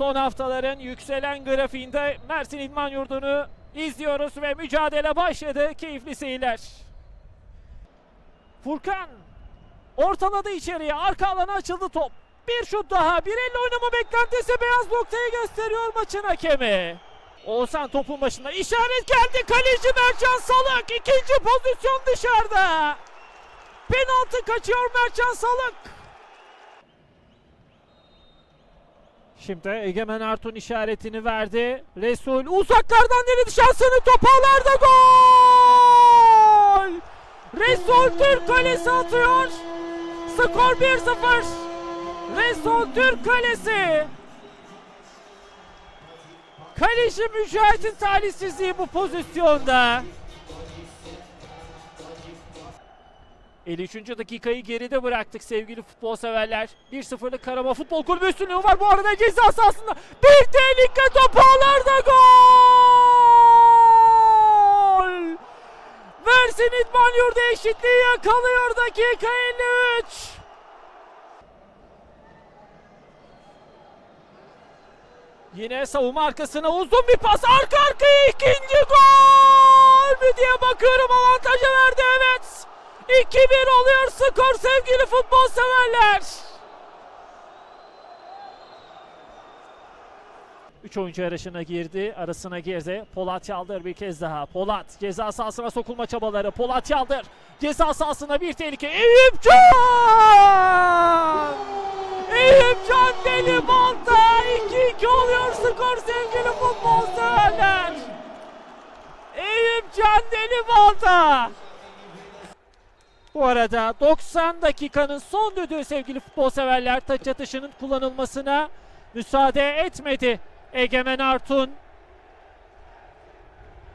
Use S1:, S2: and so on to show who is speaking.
S1: Son haftaların yükselen grafiğinde Mersin İdman Yurdu'nu izliyoruz ve mücadele başladı. Keyifli seyirler. Furkan ortaladı içeriye. Arka alana açıldı top. Bir şut daha. Bir elle oynama beklentisi beyaz noktayı gösteriyor maçın hakemi. Oğuzhan topun başında. işaret geldi. Kaleci Mercan Salık. İkinci pozisyon dışarıda. Penaltı kaçıyor Mercan Salık. Şimdi Egemen Artun işaretini verdi. Resul uzaklardan denedi şansını top ağlarda gol! Resul Türk kalesi atıyor. Skor 1-0. Resul Türk kalesi. Kaleci Mücahit'in talihsizliği bu pozisyonda. 53. dakikayı geride bıraktık sevgili futbol severler. 1-0'lık Karama Futbol Kulübü üstünlüğü var bu arada ceza sahasında. Bir tehlike top ağlarda gol! Mersin İdman Yurdu eşitliği yakalıyor dakika 53. Yine savunma arkasına uzun bir pas arka arkaya ikinci gol mü diye bakıyorum avantajı verdi. 2-1 oluyor skor sevgili futbol severler. 3 oyuncu arasına girdi. Arasına girdi. Polat Yaldır bir kez daha. Polat ceza sahasına sokulma çabaları. Polat Yaldır ceza sahasına bir tehlike. Eyüp Can! Eyüp Can deli balta. 2-2 oluyor skor sevgili futbol severler. Eyüp Can deli balta. Bu arada 90 dakikanın son düdüğü sevgili futbol severler taç atışının kullanılmasına müsaade etmedi. Egemen Artun